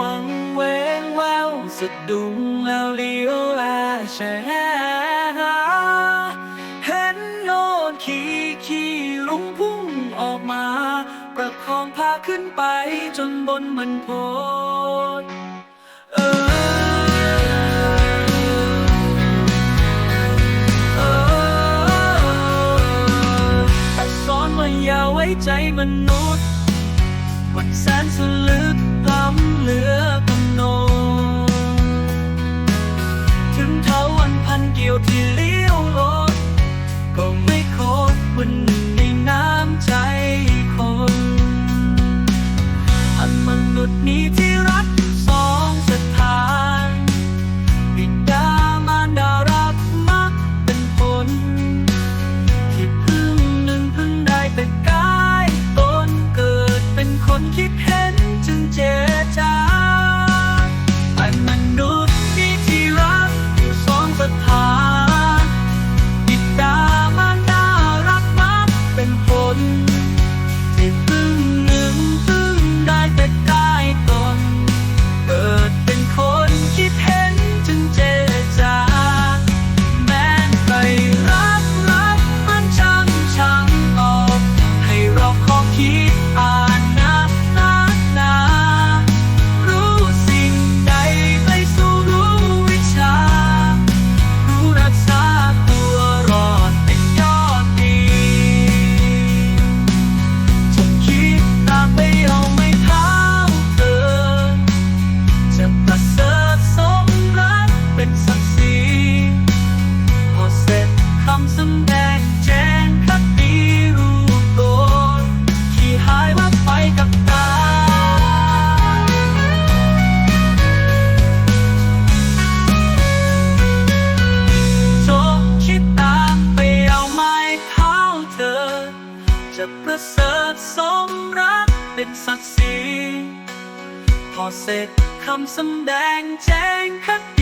วังเวงแล้วเลี้ยวแลแชเห็นโนนขี่ขี่ลุงพุ่งออกมา ประคองพาขึ้นไปจนบนมันโพดเออนว่าอย่าไว้ใจมนุษย์วันแสนสลึก เหลือกำหนดถึงเท้าวันพันเกี่ยวที่เลี้ยวรถก็ไม่ครบวันในน้ำใจคน อันมนุษย์นี้ เเป็นศักดิ์ศรีพอเสร็จคำสำแดงแจ้งคดี